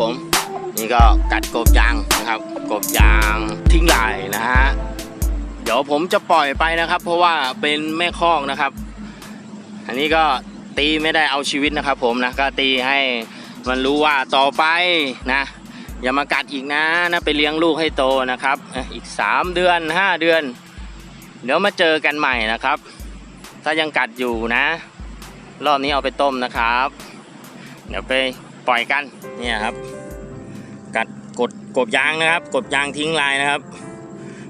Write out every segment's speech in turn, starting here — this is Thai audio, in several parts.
ผมนี่ก็กัดกบยางนะครับ กบยางทิ้งลายนะฮะเดี๋ยวผมจะปล่อยไปนะครับ เพราะว่าเป็นแม่คอกนะครับ อันนี้ก็ตีไม่ได้เอาชีวิตนะครับ ผมนะก็ตีให้มันรู้ว่าต่อไปนะ อย่ามากัดอีกนะนะไปเลี้ยงลูกให้โตนะครับอ่ออีก 3 เดือน 5 เดือน เดี๋ยวมาเจอกันใหม่นะครับ ถ้ายังกัดอยู่นะ รอบนี้เอาไปต้มนะครับ เดี๋ยวไป ปล่อยกันเนี่ยครับ กัดกดกบยางนะครับ กบยางทิ้งลายนะครับ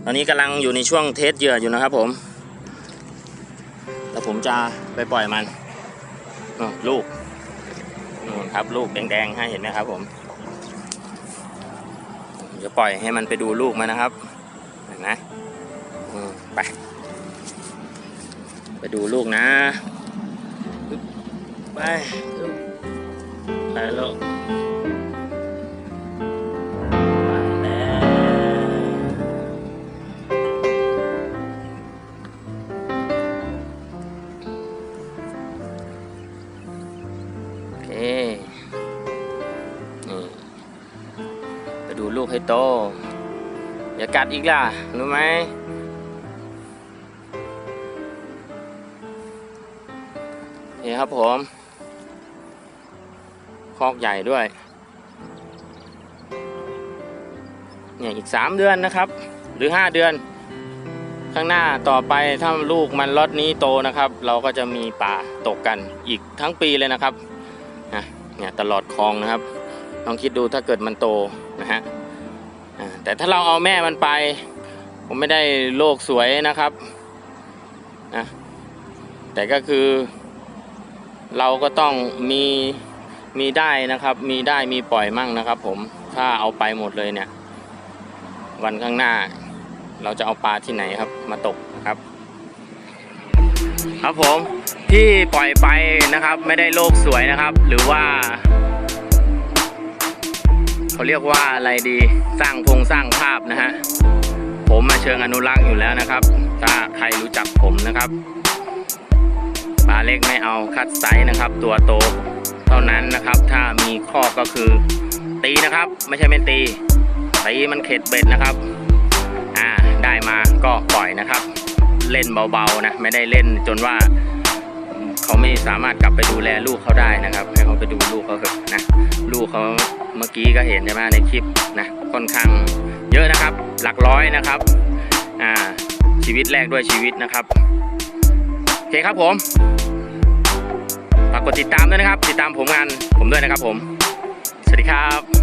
ตอนนี้กำลังอยู่ในช่วงเทสเหยื่ออยู่นะครับผมแล้วผมจะไปปล่อยมันลูกนู่นครับลูกแดงๆให้เห็นไหมครับผมเดี๋ยวปล่อยให้มันไปดูลูกมันนะครับเห็นไหมอืมไป ไปดูลูกนะ ไป ไปลูกไปแล้วโอเค นี่ ไปดูลูกให้โต อย่ากัดอีกล่ะ รู้ไหมนี่ครับผม คอกใหญ่ด้วยเนี่ยอีก 3 เดือนนะครับ หรือ 5 เดือน ข้างหน้าต่อไปถ้าลูกมันล็อตนี้โตนะครับ เราก็จะมีป่าตกกันอีกทั้งปีเลยนะครับนะเนี่ยตลอดคลองนะครับลองคิดดูถ้าเกิดมันโตนะฮะแต่ถ้าเราเอาแม่มันไป ผมไม่ได้โลกสวยนะครับนะแต่ก็คือเราก็ต้องมี มีได้นะครับ มีได้มีปล่อยมั่งนะครับ ผมถ้าเอาไปหมดเลยเนี่ย วันข้างหน้า เราจะเอาปลาที่ไหนครับ มาตกนะครับ ครับผมที่ปล่อยไปนะครับ ไม่ได้โลกสวยนะครับ หรือว่าเขาเรียกว่าอะไรดีสร้างพงสร้างภาพนะฮะผมมาเชิงอนุรักษ์อยู่แล้วนะครับ ถ้าใครรู้จักผมนะครับปลาเล็กไม่เอาคัดไซส์นะครับ ตัวโตเท่านั้น มีข้อก็คือตีนะครับ ไม่ใช่ไม่ตีตีมันเข็ดเบ็ดนะครับ อ่าได้มาก็ปล่อยนะครับ เล่นเบาๆนะไม่ได้เล่นจนว่าเขาไม่สามารถกลับไปดูแลลูกเขาได้นะครับให้เขาไปดูลูกเขาเถอะนะลูกเขาเมื่อกี้ก็เห็นใช่ไหมในคลิปนะค่อนข้างเยอะนะครับ หลักร้อยนะครับอ่าชีวิตแรกด้วยชีวิตนะครับโอเคครับผม กดติดตามด้วยนะครับ ติดตามผมงานผมด้วยนะครับผม สวัสดีครับ